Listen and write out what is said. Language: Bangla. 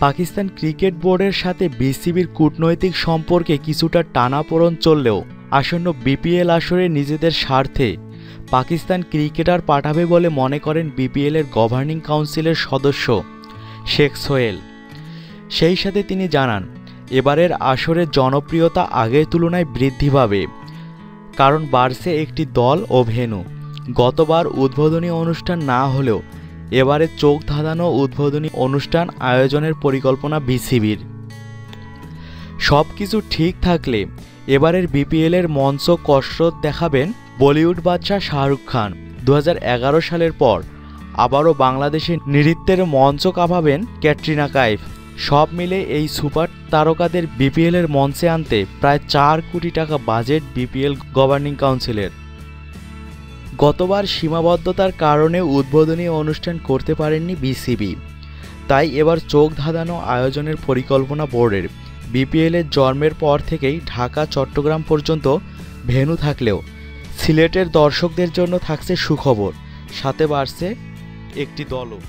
পাকিস্তান ক্রিকেট বোর্ডের সাথে বিসিবির কূটনৈতিক সম্পর্কে কিছুটা টানাপোড়ন চললেও আসন্ন বিপিএল আসরে নিজেদের স্বার্থে পাকিস্তান ক্রিকেটার পাঠাবে বলে মনে করেন বিপিএলের গভর্নিং কাউন্সিলের সদস্য শেখ সোহেল। সেই সাথে তিনি জানান, এবারের আসরের জনপ্রিয়তা আগের তুলনায় বৃদ্ধি পাবে, কারণ বাড়ছে একটি দল ও ভেনু গতবার উদ্বোধনী অনুষ্ঠান না হলেও এবারে চোখ ধাঁধানো উদ্বোধনী অনুষ্ঠান আয়োজনের পরিকল্পনা বিসিবির। সব কিছু ঠিক থাকলে এবারের বিপিএলের মঞ্চ কসরত দেখাবেন বলিউড বাদশাহ শাহরুখ খান। দু হাজার এগারো সালের পর আবারও বাংলাদেশে নৃত্যের মঞ্চ কাঁপাবেন ক্যাটরিনা কাইফ। সব মিলে এই সুপার তারকাদের বিপিএলের মঞ্চে আনতে প্রায় চার কোটি টাকা বাজেট বিপিএল গভর্নিং কাউন্সিলের। গতবার সীমাবদ্ধতার কারণে উদ্বোধনী অনুষ্ঠান করতে পারেননি বিসিবি। তাই এবার চোখ ধাঁধানো আয়োজনের পরিকল্পনা বোর্ডের। বিপিএলের জন্মের পর থেকেই ঢাকা, চট্টগ্রাম পর্যন্ত ভেনু থাকলেও সিলেটের দর্শকদের জন্য থাকছে সুখবর। সাথে বাড়ছে একটি দলও।